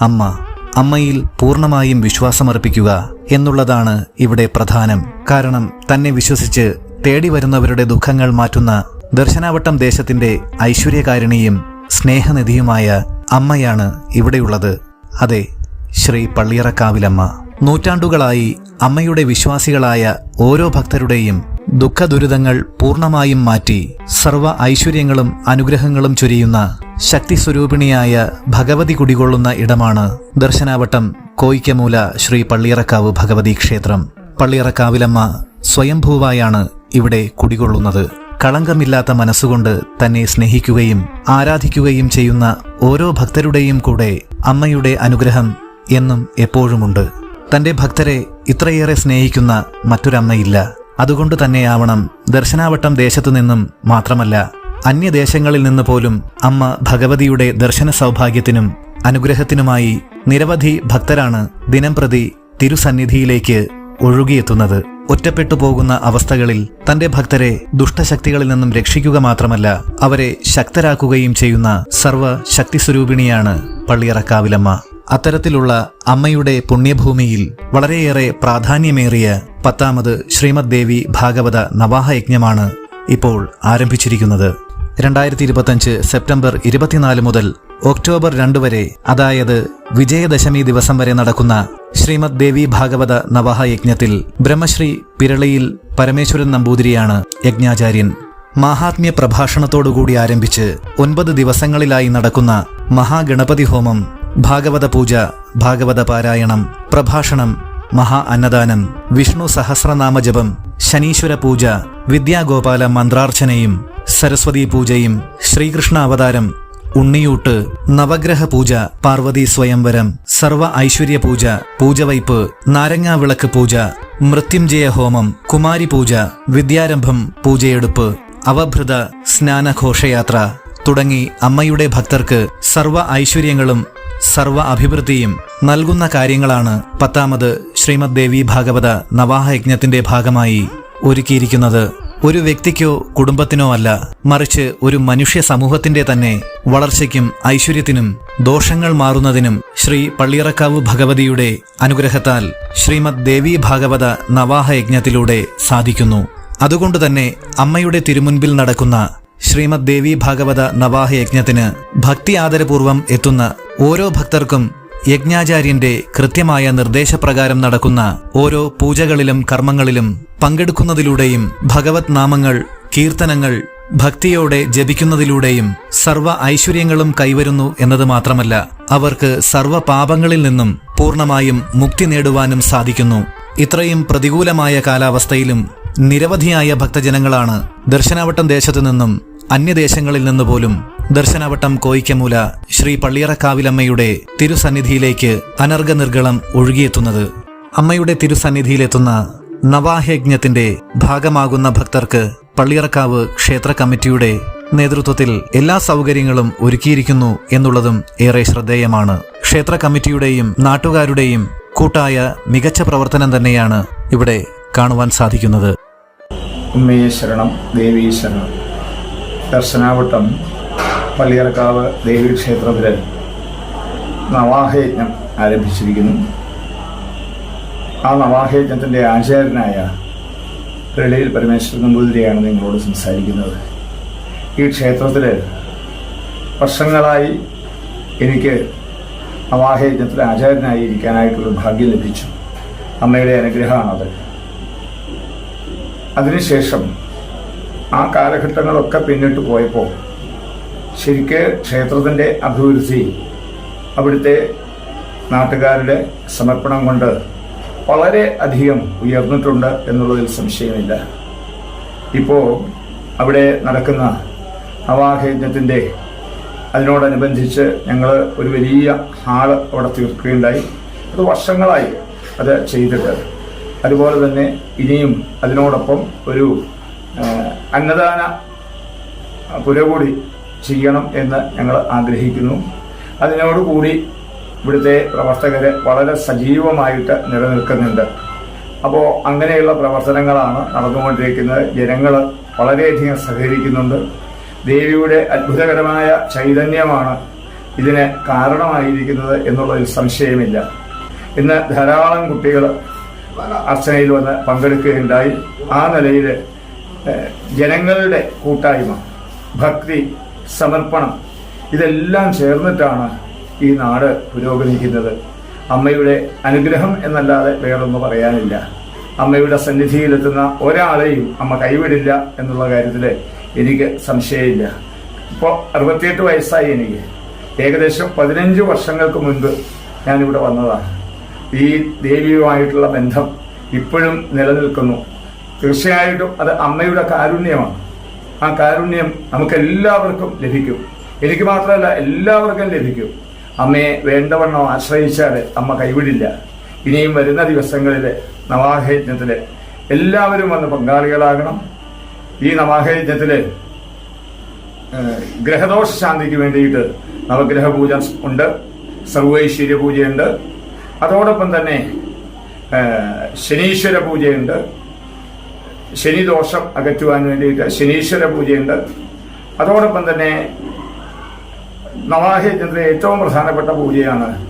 അമ്മ അമ്മയിൽ പൂർണമായും വിശ്വാസമർപ്പിക്കുക എന്നുള്ളതാണ് ഇവിടെ പ്രധാനം. കാരണം തന്നെ വിശ്വസിച്ച് തേടി വരുന്നവരുടെ ദുഃഖങ്ങൾ മാറ്റുന്ന ദർശനാവട്ടം ദേശത്തിന്റെ ഐശ്വര്യകാരിണിയും സ്നേഹനിധിയുമായ അമ്മയാണ് ഇവിടെയുള്ളത്. അതെ ശ്രീ പള്ളിയറക്കാവിലമ്മ. നൂറ്റാണ്ടുകളായി അമ്മയുടെ വിശ്വാസികളായ ഓരോ ഭക്തരുടെയും ദുഃഖദുരിതങ്ങൾ പൂർണമായും മാറ്റി സർവ ഐശ്വര്യങ്ങളും അനുഗ്രഹങ്ങളും ചൊരിയുന്ന ശക്തി സ്വരൂപിണിയായ ഭഗവതി കുടികൊള്ളുന്ന ഇടമാണ് ദർശനാവട്ടം കോയിക്കമൂല ശ്രീ പള്ളിയറക്കാവ് ഭഗവതി ക്ഷേത്രം. പള്ളിയറക്കാവിലമ്മ സ്വയംഭൂവായാണ് ഇവിടെ കുടികൊള്ളുന്നത്. കളങ്കമില്ലാത്ത മനസ്സുകൊണ്ട് തന്നെ സ്നേഹിക്കുകയും ആരാധിക്കുകയും ചെയ്യുന്ന ഓരോ ഭക്തരുടെയും കൂടെ അമ്മയുടെ അനുഗ്രഹം എന്നും എപ്പോഴുമുണ്ട്. തന്റെ ഭക്തരെ ഇത്രയേറെ സ്നേഹിക്കുന്ന മറ്റൊരമ്മയില്ല. അതുകൊണ്ട് തന്നെയാവണം ദർശനാവട്ടം ദേശത്തു നിന്നും മാത്രമല്ല അന്യദേശങ്ങളിൽ നിന്ന് പോലും അമ്മ ഭഗവതിയുടെ ദർശന സൗഭാഗ്യത്തിനും അനുഗ്രഹത്തിനുമായി നിരവധി ഭക്തരാണ് ദിനംപ്രതി തിരുസന്നിധിയിലേക്ക് ഒഴുകിയെത്തുന്നത്. ഒറ്റപ്പെട്ടു പോകുന്ന അവസ്ഥകളിൽ തന്റെ ഭക്തരെ ദുഷ്ടശക്തികളിൽ നിന്നും രക്ഷിക്കുക മാത്രമല്ല അവരെ ശക്തരാക്കുകയും ചെയ്യുന്ന സർവ ശക്തിസ്വരൂപിണിയാണ് പള്ളിയറക്കാവിലമ്മ. അത്തരത്തിലുള്ള അമ്മയുടെ പുണ്യഭൂമിയിൽ വളരെയേറെ പ്രാധാന്യമേറിയ പത്താമത് ശ്രീമദ് ദേവി ഭാഗവത നവാഹയജ്ഞമാണ് ഇപ്പോൾ ആരംഭിച്ചിരിക്കുന്നത്. രണ്ടായിരത്തി ഇരുപത്തഞ്ച് സെപ്റ്റംബർ ഇരുപത്തിനാല് മുതൽ ഒക്ടോബർ രണ്ട് വരെ അതായത് വിജയദശമി ദിവസം വരെ നടക്കുന്ന ശ്രീമദ് ദേവി ഭാഗവത നവാഹയജ്ഞത്തിൽ ബ്രഹ്മശ്രീ പിരളിയിൽ പരമേശ്വരൻ നമ്പൂതിരിയാണ് യജ്ഞാചാര്യൻ. മാഹാത്മ്യ പ്രഭാഷണത്തോടുകൂടി ആരംഭിച്ച് ഒൻപത് ദിവസങ്ങളിലായി നടക്കുന്ന മഹാഗണപതി ഹോമം ഭാഗവത പൂജ ഭാഗവത പാരായണം പ്രഭാഷണം മഹാ അന്നദാനം വിഷ്ണു സഹസ്രനാമ ജപം ശനീശ്വര പൂജ വിദ്യാഗോപാല മന്ത്രാർച്ചനയും സരസ്വതി പൂജയും ശ്രീകൃഷ്ണ അവതാരം ഉണ്ണിയൂട്ട് നവഗ്രഹ പൂജ പാർവതി സ്വയംവരം സർവ ഐശ്വര്യ പൂജ പൂജവയ്പ് നാരങ്ങാവിളക്ക് പൂജ മൃത്യുഞ്ജയ ഹോമം കുമാരി പൂജ വിദ്യാരംഭം പൂജയെടുപ്പ് അവഭൃത സ്നാനഘോഷയാത്ര തുടങ്ങി അമ്മയുടെ ഭക്തർക്ക് സർവ ഐശ്വര്യങ്ങളും സർവ അഭിവൃദ്ധിയും നൽകുന്ന കാര്യങ്ങളാണ് പത്താമത് ശ്രീമദ് ദേവി ഭാഗവത നവാഹയജ്ഞത്തിന്റെ ഭാഗമായി ഒരുക്കിയിരിക്കുന്നത്. ഒരു വ്യക്തിക്കോ കുടുംബത്തിനോ അല്ല മറിച്ച് ഒരു മനുഷ്യ സമൂഹത്തിന്റെ തന്നെ വളർച്ചയ്ക്കും ഐശ്വര്യത്തിനും ദോഷങ്ങൾ മാറുന്നതിനും ശ്രീ പള്ളിയറക്കാവ് ഭഗവതിയുടെ അനുഗ്രഹത്താൽ ശ്രീമദ് ദേവി ഭാഗവത നവാഹയജ്ഞത്തിലൂടെ സാധിക്കുന്നു. അതുകൊണ്ട് തന്നെ അമ്മയുടെ തിരുമുൻപിൽ നടക്കുന്ന ശ്രീമദ് ദേവി ഭാഗവത നവാഹ യജ്ഞത്തിന് ഭക്തി ആദരപൂർവം എത്തുന്ന ഓരോ ഭക്തർക്കും യജ്ഞാചാര്യന്റെ കൃത്യമായ നിർദ്ദേശപ്രകാരം നടക്കുന്ന ഓരോ പൂജകളിലും കർമ്മങ്ങളിലും പങ്കെടുക്കുന്നതിലൂടെയും ഭഗവത് നാമങ്ങൾ കീർത്തനങ്ങൾ ഭക്തിയോടെ ജപിക്കുന്നതിലൂടെയും സർവ ഐശ്വര്യങ്ങളും കൈവരുന്നു എന്നത് മാത്രമല്ല അവർക്ക് സർവ പാപങ്ങളിൽ നിന്നും പൂർണമായും മുക്തി നേടുവാനും സാധിക്കുന്നു. ഇത്രയും പ്രതികൂലമായ കാലാവസ്ഥയിലും നിരവധിയായ ഭക്തജനങ്ങളാണ് ദർശനാവട്ടം ദേശത്തു നിന്നും അന്യദേശങ്ങളിൽ നിന്ന് പോലും ദർശനവട്ടം കോയിക്കമൂല ശ്രീ പള്ളിയറക്കാവിലമ്മയുടെ തിരുസന്നിധിയിലേക്ക് അനർഘനിർഗളം ഒഴുകിയെത്തുന്നത്. അമ്മയുടെ തിരുസന്നിധിയിലെത്തുന്ന നവാഹയജ്ഞത്തിന്റെ ഭാഗമാകുന്ന ഭക്തർക്ക് പള്ളിയറക്കാവ് ക്ഷേത്ര കമ്മിറ്റിയുടെ നേതൃത്വത്തിൽ എല്ലാ സൗകര്യങ്ങളും ഒരുക്കിയിരിക്കുന്നു എന്നുള്ളതും ഏറെ ശ്രദ്ധേയമാണ്. ക്ഷേത്ര കമ്മിറ്റിയുടെയും നാട്ടുകാരുടെയും കൂട്ടായ മികച്ച പ്രവർത്തനം തന്നെയാണ് ഇവിടെ കാണുവാൻ സാധിക്കുന്നത്. ഉമ്മയെ ശരണം ദേവീ ശരണം. ദർശനാവട്ടം പള്ളിയറക്കാവ് ദേവീ ക്ഷേത്രത്തിൽ നവാഹയജ്ഞം ആരംഭിച്ചിരിക്കുന്നു. ആ നവാഹയജ്ഞത്തിന്റെ ആചാര്യനായ പ്രളയിൽ പരമേശ്വരൻ നമ്പൂതിരിയാണ് നിങ്ങളോട് സംസാരിക്കുന്നത്. ഈ ക്ഷേത്രത്തിൽ വർഷങ്ങളായി എനിക്ക് നവാഹയജ്ഞത്തിൽ ആചാര്യനായി ഇരിക്കാനായിട്ടൊരു ഭാഗ്യം ലഭിച്ചു. അമ്മയുടെ അനുഗ്രഹമാണത്. അതിനുശേഷം ആ കാലഘട്ടങ്ങളൊക്കെ പിന്നിട്ട് പോയപ്പോൾ ശരിക്ക് ക്ഷേത്രത്തിന്റെ അഭിവൃദ്ധി അവിടുത്തെ നാട്ടുകാരുടെ സമർപ്പണം കൊണ്ട് വളരെ അധികം ഉയർന്നിട്ടുണ്ട് എന്നുള്ളതിൽ സംശയമില്ല. ഇപ്പോൾ അവിടെ നടക്കുന്ന നവാഹയജ്ഞത്തിന്റെ അതിനോടനുബന്ധിച്ച് ഞങ്ങൾ ഒരു വലിയ ഹാൾ അവിടെ തീർക്കുകയുണ്ടായി. അത് വർഷങ്ങളായി അത് ചെയ്തിട്ട്. അതുപോലെ തന്നെ ഇനിയും അതിനോടൊപ്പം ഒരു അന്നദാന പുരകൂടി ചെയ്യണം എന്ന് ഞങ്ങൾ ആഗ്രഹിക്കുന്നു. അതിനോടുകൂടി ഇവിടുത്തെ പ്രവർത്തകർ വളരെ സജീവമായിട്ട് നിലനിൽക്കുന്നുണ്ട്. അപ്പോൾ അങ്ങനെയുള്ള പ്രവർത്തനങ്ങളാണ് നടന്നുകൊണ്ടിരിക്കുന്നത്. ജനങ്ങൾ വളരെയധികം സഹകരിക്കുന്നുണ്ട്. ദേവിയുടെ അത്ഭുതകരമായ ചൈതന്യമാണ് ഇതിന് കാരണമായിരിക്കുന്നത് എന്നുള്ളതിൽ സംശയമില്ല. ഇന്ന് ധാരാളം കുട്ടികൾ അർച്ചനയിൽ വന്ന് പങ്കെടുക്കുകയുണ്ടായി. ആ നിലയിൽ ജനങ്ങളുടെ കൂട്ടായ്മ ഭക്തി സമർപ്പണം ഇതെല്ലാം ചേർന്നിട്ടാണ് ഈ നാട് പുരോഗമിക്കുന്നത്. അമ്മയുടെ അനുഗ്രഹം എന്നല്ലാതെ വേറൊന്നും പറയാനില്ല. അമ്മയുടെ സന്നിധിയിലെത്തുന്ന ഒരാളെയും അമ്മ കൈവിടില്ല എന്നുള്ള കാര്യത്തിൽ എനിക്ക് സംശയമില്ല. ഇപ്പോൾ അറുപത്തിയെട്ട് വയസ്സായി എനിക്ക്. ഏകദേശം പതിനഞ്ച് വർഷങ്ങൾക്ക് മുൻപ് ഞാനിവിടെ വന്നതാണ്. ഈ ദേവിയുമായിട്ടുള്ള ബന്ധം ഇപ്പോഴും നിലനിൽക്കുന്നു. തീർച്ചയായിട്ടും അത് അമ്മയുടെ കാരുണ്യമാണ്. ആ കാരുണ്യം നമുക്ക് എല്ലാവർക്കും ലഭിക്കും. എനിക്ക് മാത്രമല്ല എല്ലാവർക്കും ലഭിക്കും. അമ്മയെ വേണ്ടവണ്ണം ആശ്രയിച്ചാൽ അമ്മ കൈവിടില്ല. ഇനിയും വരുന്ന ദിവസങ്ങളിൽ നവാഹയജ്ഞത്തിൽ എല്ലാവരും വന്ന് പങ്കാളികളാകണം. ഈ നവാഹയജ്ഞത്തിൽ ഗ്രഹദോഷ ശാന്തിക്ക് വേണ്ടിയിട്ട് നവഗ്രഹപൂജ ഉണ്ട് സർവൈശ്വര്യ പൂജയുണ്ട്. അതോടൊപ്പം തന്നെ ശനീശ്വര പൂജയുണ്ട്. ശനിദോഷം അകറ്റുവാൻ വേണ്ടിയിട്ട് ശനീശ്വര പൂജയുണ്ട്. അതോടൊപ്പം തന്നെ നവാഹയജ്ഞത്തിലെ ഏറ്റവും പ്രധാനപ്പെട്ട പൂജയാണ്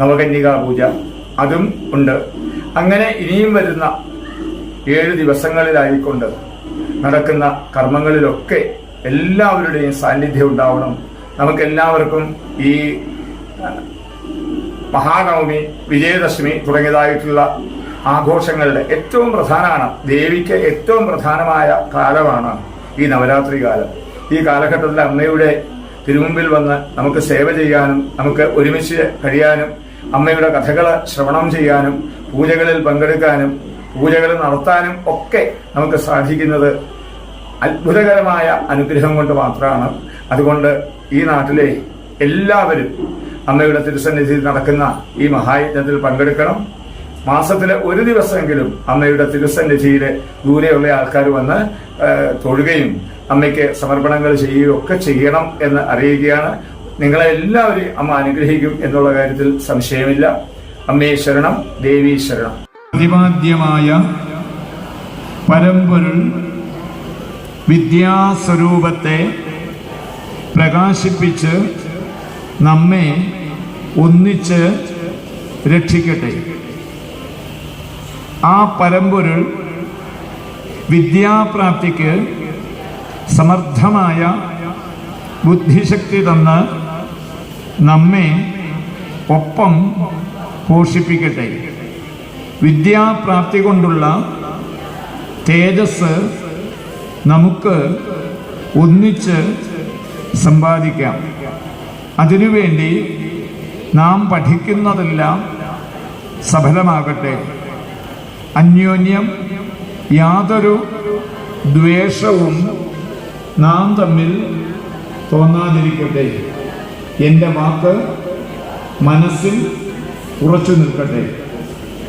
നവകന്യകാ പൂജ. അതും ഉണ്ട്. അങ്ങനെ ഇനിയും വരുന്ന ഏഴ് ദിവസങ്ങളിലായിക്കൊണ്ട് നടക്കുന്ന കർമ്മങ്ങളിലൊക്കെ എല്ലാവരുടെയും സാന്നിധ്യം ഉണ്ടാവണം. നമുക്കെല്ലാവർക്കും ഈ മഹാനവമി വിജയദശമി തുടങ്ങിയതായിട്ടുള്ള ആഘോഷങ്ങളുടെ ഏറ്റവും പ്രധാനമാണ് ദേവിക്ക് ഏറ്റവും പ്രധാനമായ കാലമാണ് ഈ നവരാത്രി കാലം. ഈ കാലഘട്ടത്തിൽ അമ്മയുടെ തിരുമുമ്പിൽ വന്ന് നമുക്ക് സേവ ചെയ്യാനും നമുക്ക് ഒരുമിച്ച് കഴിയാനും അമ്മയുടെ കഥകൾ ശ്രവണം ചെയ്യാനും പൂജകളിൽ പങ്കെടുക്കാനും പൂജകൾ നടത്താനും ഒക്കെ നമുക്ക് സാധിക്കുന്നത് അത്ഭുതകരമായ അനുഗ്രഹം കൊണ്ട് മാത്രമാണ്. അതുകൊണ്ട് ഈ നാട്ടിലെ എല്ലാവരും അമ്മയുടെ തിരുസന്നിധിയിൽ നടക്കുന്ന ഈ മഹായജ്ഞത്തിൽ പങ്കെടുക്കണം. മാസത്തിലെ ഒരു ദിവസമെങ്കിലും അമ്മയുടെ തിരുസന്നിധിയിൽ ദൂരെയുള്ള ആൾക്കാർ വന്ന് തൊഴുകയും അമ്മയ്ക്ക് സമർപ്പണങ്ങൾ ചെയ്യുകയും ഒക്കെ ചെയ്യണം എന്ന് അറിയുകയാണ്. നിങ്ങളെ എല്ലാവരെയും അമ്മ അനുഗ്രഹിക്കും എന്നുള്ള കാര്യത്തിൽ സംശയമില്ല. അമ്മേ ശരണം ദേവീ ശരണം. പ്രതിപാദ്യമായ പരമ്പൊരുൾ വിദ്യാസ്വരൂപത്തെ പ്രകാശിപ്പിച്ച് നമ്മെ ഒന്നിച്ച് രക്ഷിക്കട്ടെ. ആ പരമ്പൊരുൾ വിദ്യാപ്രാപ്തിക്ക് സമർത്ഥമായ ബുദ്ധിശക്തി തന്ന് നമ്മെ ഒപ്പം പോഷിപ്പിക്കട്ടെ. വിദ്യാപ്രാപ്തി കൊണ്ടുള്ള തേജസ് നമുക്ക് ഒന്നിച്ച് സമ്പാദിക്കാം. അതിനുവേണ്ടി നാം പഠിക്കുന്നതെല്ലാം സഫലമാകട്ടെ. അന്യോന്യം യാതൊരു ദ്വേഷവും നാം തമ്മിൽ തോന്നാതിരിക്കട്ടെ. എന്റെ വാക്ക് മനസ്സിൽ ഉറച്ചു നിൽക്കട്ടെ.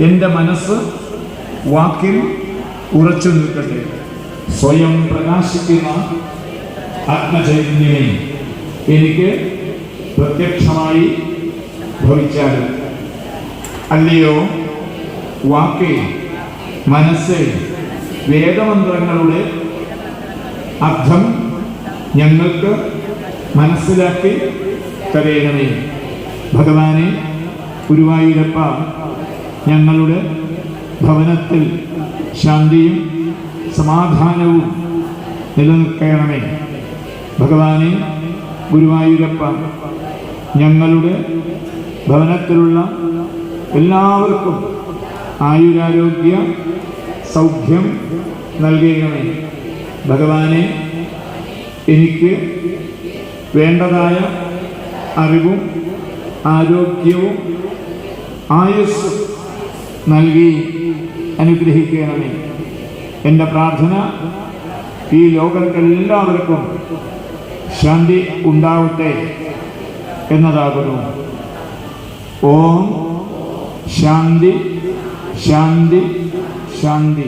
എന്റെ മനസ്സ് വാക്കിൽ ഉറച്ചു നിൽക്കട്ടെ. സ്വയം പ്രകാശിക്കുന്ന ആത്മചൈതന്യമേ എനിക്ക് പ്രത്യക്ഷമായി ഭവിച്ചാലും അല്ലയോ വാക്കേ മനസ്സേ വേദമന്ത്രങ്ങളുടെ അർത്ഥം ഞങ്ങൾക്ക് മനസ്സിലാക്കി തരയണമേ ഭഗവാനെ ഗുരുവായൂരപ്പ ഞങ്ങളുടെ ഭവനത്തിൽ ശാന്തിയും സമാധാനവും നിലനിൽക്കണമേ. ഭഗവാനെ ഗുരുവായൂരപ്പ ഞങ്ങളുടെ ഭവനത്തിലുള്ള എല്ലാവർക്കും ആയുരാരോഗ്യ സൗഖ്യം നൽകണമേ ഭഗവാനെ എനിക്ക് വേണ്ടതായ അറിവും ആരോഗ്യവും ആയുസ് നൽകി അനുഗ്രഹിക്കണമേ. എന്റെ പ്രാർത്ഥന ഈ ലോകത്തെല്ലാവർക്കും ശാന്തി ഉണ്ടാവട്ടെ എന്നതാകുന്നു. ഓം ശാന്തി ശാന്തി ശാന്തി.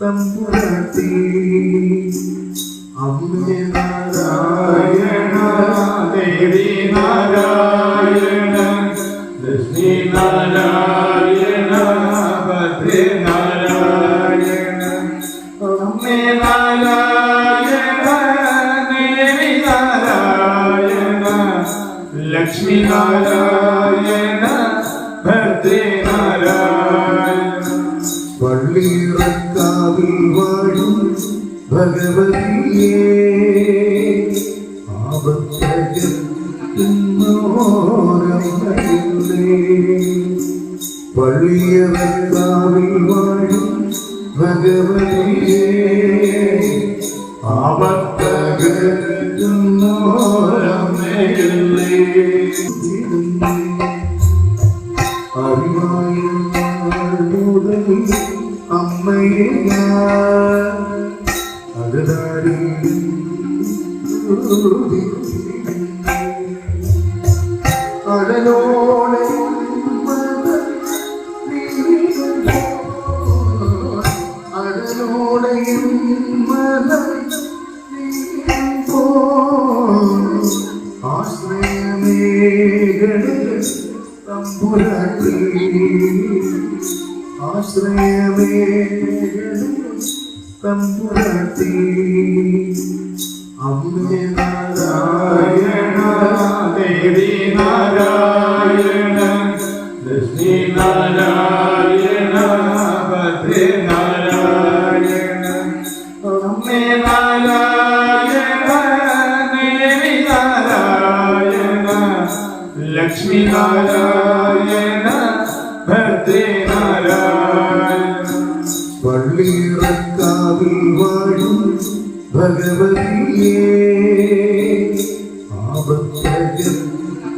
തമ്പുരാട്ടി അമ്മേ നാരായണ ദേവി നാരായണ ലക്ഷ്മി നാരായണ. പള്ളിയിറക്കാവിൽ വാഴും ഭഗവതിയെ. Guru അമ്മേ നാരായണ ദേവി നാരായണ ലക്ഷ്മി നാരായണ. ഭഗവതിയെ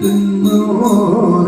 ആപത്തകന്നോരമ്മയില്ലേ